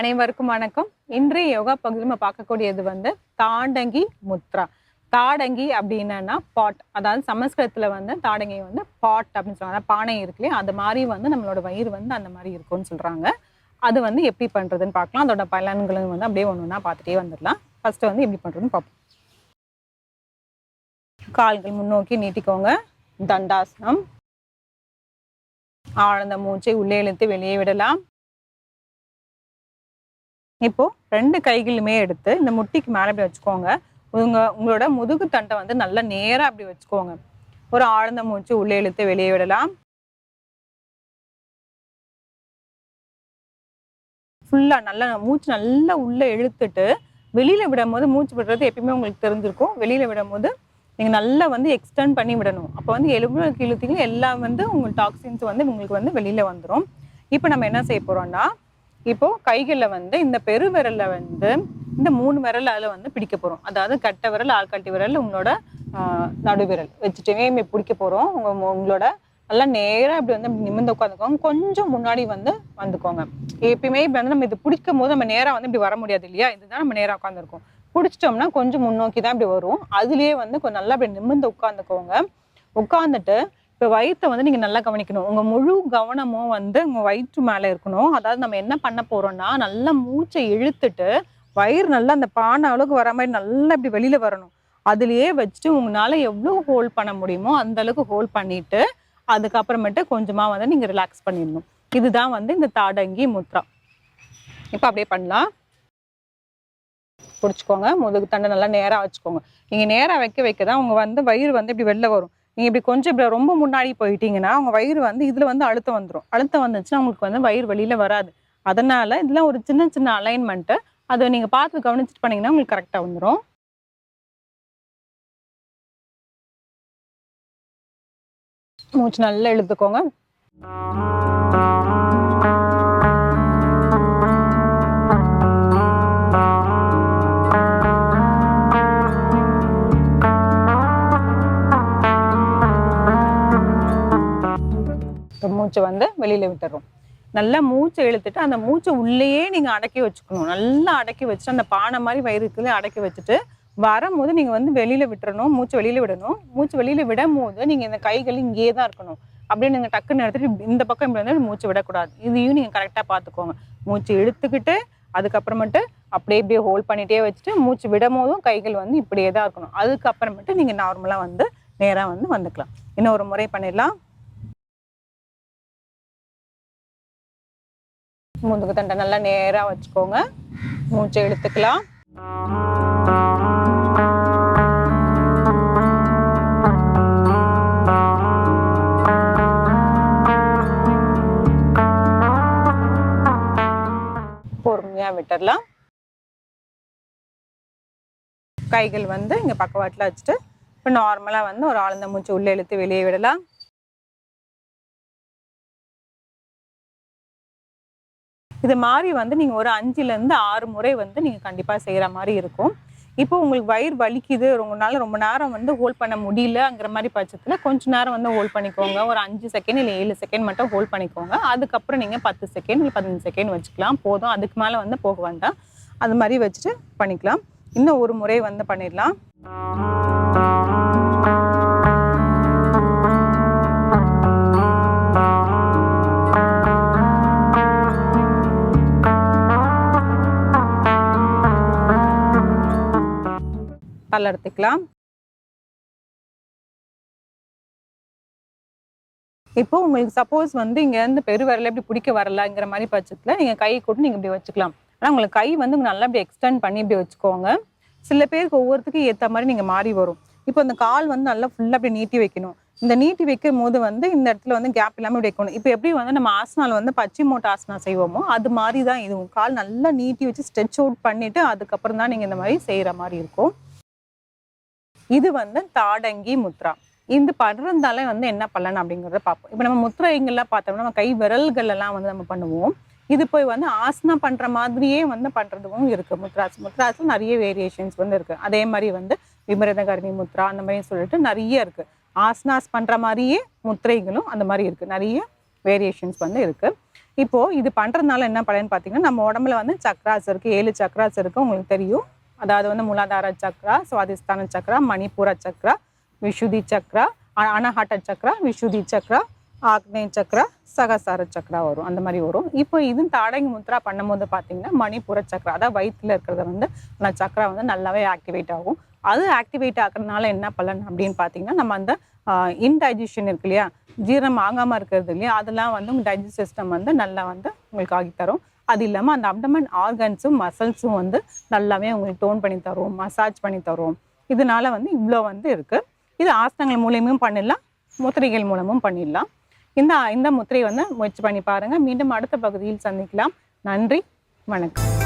அனைவருக்கும் வணக்கம். இன்றைய யோகா பகுதியில் நம்ம பார்க்கக்கூடியது வந்து தாடங்கி முத்ரா. தாடங்கி அப்படின்னா பாட் அதாவது சமஸ்கிருதத்துல வந்து தாடங்கி வந்து பாட் அப்படின்னு சொல்றாங்க பானை இருக்கு இல்லையா? அது மாதிரி வந்து நம்மளோட வயிறு வந்து அந்த மாதிரி இருக்கும்னு சொல்றாங்க. அது வந்து எப்படி பண்றதுன்னு பார்க்கலாம். அதோட பலன்களும் வந்து அப்படியே ஒன்று ஒன்றா பார்த்துட்டே வந்துடலாம். ஃபர்ஸ்ட் வந்து எப்படி பண்றதுன்னு பார்ப்போம். கால்கள் முன்னோக்கி நீட்டிக்கோங்க. தண்டாசனம். ஆழ்ந்த மூச்சை உள்ளே இழுத்து வெளியே விடலாம். இப்போது ரெண்டு கைகளுமே எடுத்து இந்த முட்டிக்கு மேலே அப்படி வச்சுக்கோங்க. உங்கள் உங்களோட முதுகு தண்டை வந்து நல்லா நேராக அப்படி வச்சுக்கோங்க. ஒரு ஆழ்ந்த மூச்சு உள்ளே இழுத்து வெளியே விடலாம். ஃபுல்லாக நல்லா மூச்சு நல்லா உள்ளே இழுத்துட்டு வெளியில் விடும்போது மூச்சு விடுறது எப்பயுமே உங்களுக்கு தெரிஞ்சிருக்கும். வெளியில் விடும் போது நல்லா வந்து எக்ஸ்டெண்ட் பண்ணி விடணும். அப்போ வந்து எலும்புகளுக்கு இழுத்தீங்கன்னா எல்லாம் வந்து உங்கள் டாக்ஸின்ஸ் வந்து உங்களுக்கு வந்து வெளியில் வந்துடும் இப்போ நம்ம என்ன செய்ய போகிறோன்னா இப்போ கைகளில் வந்து இந்த பெருவிரல்ல வந்து இந்த மூணு விரல் அதில் வந்து பிடிக்க போகிறோம் அதாவது கட்டை விரல் ஆள்காட்டி விரல் உங்களோட நடுவிரல் வச்சுட்டே பிடிக்க போகிறோம் உங்கள் உங்களோட நல்லா நேராக இப்படி வந்து இப்படி நிமிர்ந்து உட்காந்துக்கோங்க. கொஞ்சம் முன்னாடி வந்து வந்துக்கோங்க. எப்பயுமே இப்போ வந்து நம்ம இது பிடிக்கும் போது நம்ம நேராக வந்து இப்படி வர முடியாது இல்லையா? இதுதான் நம்ம நேராக உட்காந்துருக்கோம் பிடிச்சிட்டோம்னா கொஞ்சம் முன்னோக்கி தான் இப்படி வரும். அதுலேயே வந்து கொஞ்சம் நல்லா இப்படி நிமிர்ந்து உட்காந்துக்கோங்க உட்காந்துட்டு இப்போ வயிற்றை வந்து நீங்க நல்லா கவனிக்கணும். உங்க முழு கவனமும் வந்து உங்க வயிற்று மேல இருக்கணும். அதாவது நம்ம என்ன பண்ண போறோம்னா நல்லா மூச்சை இழுத்துட்டு வயிறு நல்லா அந்த பானை அளவுக்கு வர மாதிரி நல்லா இப்படி வெளியில வரணும். அதுலயே வச்சுட்டு உங்களால எவ்வளவு ஹோல்ட் பண்ண முடியுமோ அந்த அளவுக்கு ஹோல்ட் பண்ணிட்டு அதுக்கப்புறமேட்டு கொஞ்சமா வந்து நீங்க ரிலாக்ஸ் பண்ணிடணும். இதுதான் வந்து இந்த தாடங்கி முத்ரா இப்போ அப்படியே பண்ணலாம். பிடிச்சிக்கோங்க. முதுகு தண்டை நல்லா நேரா வச்சுக்கோங்க. நீங்க நேரா வைக்க வைக்க தான் உங்கள் வந்து வயிறு வந்து இப்படி வெளில வரும். நீங்க இப்படி கொஞ்சம் இப்படி ரொம்ப முன்னாடி போயிட்டீங்கன்னா அவங்க வயிறு வந்து இதுல வந்து அழுத்தம் வந்துடும் அழுத்தம் வந்துச்சுன்னா உங்களுக்கு வந்து வயிறு வெளியில வராது. அதனால இதெல்லாம் ஒரு சின்ன சின்ன அலைன்மெண்ட்டு அதை நீங்க பார்த்து கவனிச்சுட்டு பண்ணீங்கன்னா உங்களுக்கு கரெக்டா வந்துடும் மூச்சு நல்லா எழுத்துக்கோங்க வெளியில் விட்டுறோம். நல்லா மூச்சை இழுத்துட்டு அந்த மூச்சை உள்ளேயே நீங்கள் அடக்கி வச்சுக்கணும். நல்லா அடக்கி வச்சுட்டு அந்த பானை மாதிரி வயிறுக்குள்ளே அடக்கி வச்சுட்டு வரும்போது நீங்கள் வந்து வெளியில் விட்டுறணும் மூச்சு வெளியில் விடணும். மூச்சு வெளியில் விடும் போது நீங்கள் இந்த கைகள் இங்கேயே தான் இருக்கணும். அப்படியே நீங்கள் டக்குன்னு எடுத்துகிட்டு இந்த பக்கம் இப்படி வந்து மூச்சு விடக்கூடாது. இதையும் நீங்கள் கரெக்டாக பார்த்துக்கோங்க. மூச்சு இழுத்துக்கிட்டு அதுக்கப்புறமேட்டு அப்படியே இப்படியே ஹோல்ட் பண்ணிகிட்டே வச்சுட்டு மூச்சு விடும் போதும் கைகள் வந்து இப்படியே தான் இருக்கணும். அதுக்கப்புறமேட்டு நீங்கள் நார்மலாக வந்து நேராக வந்து வந்துக்கலாம். இன்னும் ஒரு முறை பண்ணிடலாம். முதுகு தண்டை நல்லா நேரா வச்சுக்கோங்க. மூச்சை இழுத்துக்கலாம். பொறுமையா விட்டுறலாம். கைகள் வந்து இங்க பக்கவாட்டில் வச்சுட்டு இப்போ நார்மலாக வந்து ஒரு ஆழ்ந்த மூச்சு உள்ளே இழுத்து வெளியே விடலாம். இது மாதிரி வந்து நீங்கள் ஒரு அஞ்சுலேருந்து ஆறு முறை வந்து நீங்கள் கண்டிப்பாக செய்கிற மாதிரி இருக்கும். இப்போ உங்களுக்கு வயிறு வலிக்குது உங்களால ரொம்ப நேரம் வந்து ஹோல்ட் பண்ண முடியலங்கிற மாதிரி பட்சத்தில் கொஞ்ச நேரம் வந்து ஹோல்ட் பண்ணிக்கோங்க. ஒரு அஞ்சு செகண்ட் இல்லை ஏழு செகண்ட் மட்டும் ஹோல்ட் பண்ணிக்கோங்க. அதுக்கப்புறம் நீங்கள் பத்து செகண்ட் இல்லை பதினஞ்சு செகண்ட் வச்சுக்கலாம். போதும். அதுக்கு மேலே வந்து போக வேண்டாம். அது மாதிரி வச்சுட்டு பண்ணிக்கலாம். இன்னும் ஒரு முறை வந்து பண்ணிடலாம். மசாலா எடுத்துக்கலாம். இப்போ உங்களுக்கு சப்போஸ் வந்து இங்க இருந்து பெருவிரல இப்படி பிடிக்க வரலங்கிற மாதிரி பட்சத்துல நீங்க கை கூட்டு நீங்க இப்படி வச்சுக்கலாம். ஆனா உங்களுக்கு கை வந்து நல்லா இப்படி எக்ஸ்டெண்ட் பண்ணி இப்படி வச்சுக்கோங்க. சில பேருக்கு ஒவ்வொருத்துக்கும் ஏத்த மாதிரி நீங்க மாறி வரும். இப்போ அந்த கால் வந்து நல்லா ஃபுல்லா அப்படி நீட்டி வைக்கணும். இந்த நீட்டி வைக்கும் போது வந்து இந்த இடத்துல வந்து கேப் இல்லாம இப்படி வைக்கணும். இப்போ எப்படி வந்து நம்ம ஆசனால வந்து பச்சை மூட்டை ஆசனா செய்வோமோ அது மாதிரி தான் இதுவும் கால் நல்லா நீட்டி வச்சு ஸ்ட்ரெச் அவுட் பண்ணிட்டு அதுக்கப்புறம் தான் நீங்க இந்த மாதிரி செய்யற மாதிரி இருக்கும். இது வந்து தாடங்கி முத்ரா. இது படுறதால வந்து என்ன பண்ணலாம் அப்படிங்கிறத பார்ப்போம். இப்போ நம்ம முத்திரைங்கள்லாம் பார்த்தோம்னா நம்ம கை விரல்கள் எல்லாம் வந்து நம்ம பண்ணுவோம். இது போய் வந்து ஆசனா பண்ணுற மாதிரியே வந்து பண்ணுறதும் இருக்குது முத்ராஸ் முத்ராஸில் நிறைய வேரியேஷன்ஸ் வந்து இருக்குது அதே மாதிரி வந்து விமரத கர்ணி முத்ரா அந்த மாதிரி சொல்லிட்டு நிறைய இருக்குது ஆசனாஸ் பண்ணுற மாதிரியே முத்திரைகளும் அந்த மாதிரி இருக்குது நிறைய வேரியேஷன்ஸ் வந்து இருக்குது இப்போது இது பண்ணுறதுனால என்ன பலன் பார்த்தீங்கன்னா நம்ம உடம்புல வந்து சக்ராஸ் இருக்குது ஏழு சக்ராஸ் இருக்கு. உங்களுக்கு தெரியும். அதாவது வந்து மூலாதார சக்ரா சுவாதிஸ்தான சக்ரா மணிப்பூர சக்ரா விஷுதி சக்ரா அ- அனஹாட்ட சக்ரா விஷுதி சக்ரா ஆக்னேய சக்ரா சகசார சக்ரா வரும். அந்த மாதிரி வரும். இப்போ இது தாடங்கி முத்ரா பண்ணும்போது பார்த்தீங்கன்னா மணிப்புர சக்ரா அதாவது வயிற்றுல இருக்கிறத வந்து அந்த சக்ரா வந்து நல்லாவே ஆக்டிவேட் ஆகும். அது ஆக்டிவேட் ஆகுறதுனால என்ன பலன் அப்படின்னு பார்த்தீங்கன்னா நம்ம அந்த இன்டைஜஷன் இருக்கு இல்லையா? ஜீரணம் ஆகாமல் இருக்கிறது இல்லையா? அதெல்லாம் வந்து உங்கள் டைஜஸ்ட் சிஸ்டம் வந்து நல்லா வந்து உங்களுக்கு ஆகி தரும் அது இல்லாமல் அந்த அப்டமன் ஆர்கன்ஸும் மசில்ஸும் வந்து நல்லாவே உங்களுக்கு டோன் பண்ணி தரும் மசாஜ் பண்ணி தரும் இதனால வந்து இவ்வளோ வந்து இருக்குது இது ஆசனங்கள் மூலியமும் பண்ணிடலாம் முத்திரைகள் மூலமும் பண்ணிடலாம். இந்த இந்த முத்திரையை வந்து முயற்சி பண்ணி பாருங்கள் மீண்டும் அடுத்த பகுதியில் சந்திக்கலாம். நன்றி வணக்கம்.